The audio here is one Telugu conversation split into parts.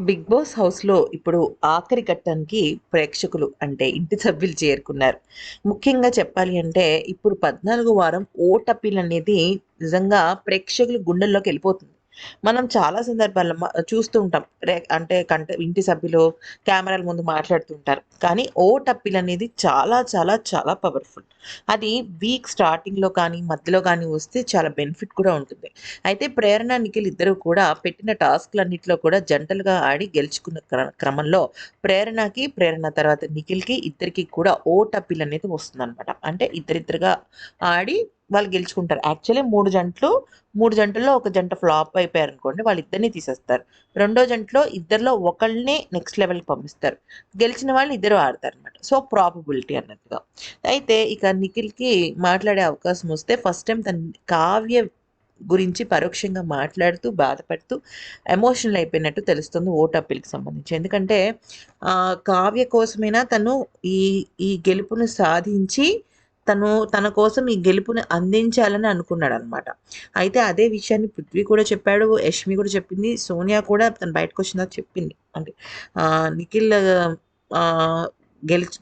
బిగ్ బాస్ హౌస్లో ఇప్పుడు ఆఖరి ఘట్టానికి ప్రేక్షకులు అంటే ఇంటి సభ్యులు చేరుకున్నారు. ముఖ్యంగా చెప్పాలి అంటే ఇప్పుడు పద్నాలుగో వారం ఓటపిల్ అనేది నిజంగా ప్రేక్షకుల గుండెల్లోకి వెళ్ళిపోతుంది. మనం చాలా సందర్భాల్లో చూస్తూ ఉంటాం. అంటే కంట ఇంటి సభ్యులు కెమెరాల ముందు మాట్లాడుతుంటారు కానీ ఓటపిల్ అనేది చాలా చాలా చాలా పవర్ఫుల్ అది వీక్ స్టార్టింగ్లో కానీ మధ్యలో కానీ వస్తే చాలా బెనిఫిట్ కూడా ఉంటుంది. అయితే ప్రేరణ నిఖిల్ ఇద్దరు కూడా పెట్టిన టాస్క్లన్నింటిలో కూడా జంటలుగా ఆడి గెలుచుకున్న క్రమంలో ప్రేరణకి ప్రేరణ తర్వాత నిఖిల్కి ఇద్దరికి కూడా ఓటపిల్ అనేది వస్తుందన్నమాట. అంటే ఇద్దరిద్దరుగా ఆడి వాళ్ళు గెలుచుకుంటారు. యాక్చువల్లీ మూడు జంటలు మూడు జంటల్లో ఒక జంట ఫ్లాప్ అయిపోయారు అనుకోండి వాళ్ళు ఇద్దరిని తీసేస్తారు. రెండో జంటలో ఇద్దరిలో ఒకళ్ళని నెక్స్ట్ లెవెల్కి పంపిస్తారు. గెలిచిన వాళ్ళు ఇద్దరు ఆడతారు అనమాట సో ప్రాబబిలిటీ అన్నట్టుగా. అయితే ఇక నిఖిల్కి మాట్లాడే అవకాశం వస్తే ఫస్ట్ టైం తన కావ్య గురించి పరోక్షంగా మాట్లాడుతూ బాధపడుతూ ఎమోషనల్ అయిపోయినట్టు తెలుస్తుంది ఓటు అప్పీల్కి సంబంధించి. ఎందుకంటే కావ్య కోసమైనా తను ఈ ఈ గెలుపును సాధించి తను తన కోసం ఈ గెలుపుని అందించాలని అనుకున్నాడు అనమాట అయితే అదే విషయాన్ని పృథ్వీ కూడా చెప్పాడు యష్మి కూడా చెప్పింది సోనియా కూడా తను బయటకు వచ్చిన చెప్పింది. అంటే నిఖిల్ ఆ,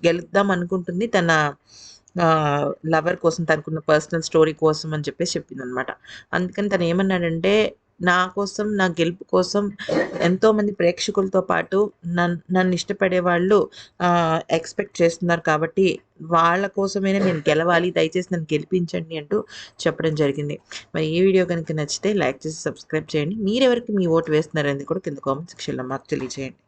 గెలుద్దాం అనుకుంటుంది తన లవర్ కోసం తనకున్న పర్సనల్ స్టోరీ కోసం అని చెప్పేసి చెప్పింది అనమాట అందుకని తను ఏమన్నాడంటే నా కోసం నా గెలుపు కోసం ఎంతోమంది ప్రేక్షకులతో పాటు నన్ను నన్ను ఇష్టపడే వాళ్ళు ఎక్స్పెక్ట్ చేస్తున్నారు కాబట్టి వాళ్ళ కోసమైనా నేను గెలవాలి దయచేసి నన్ను గెలిపించండి అంటూ చెప్పడం జరిగింది. మరి ఈ వీడియో కనుక నచ్చితే లైక్ చేసి సబ్స్క్రైబ్ చేయండి. మీరెవరికి మీ ఓటు వేస్తున్నారనేది కూడా కింద కామెంట్ సెక్షన్లో మాకు తెలియజేయండి.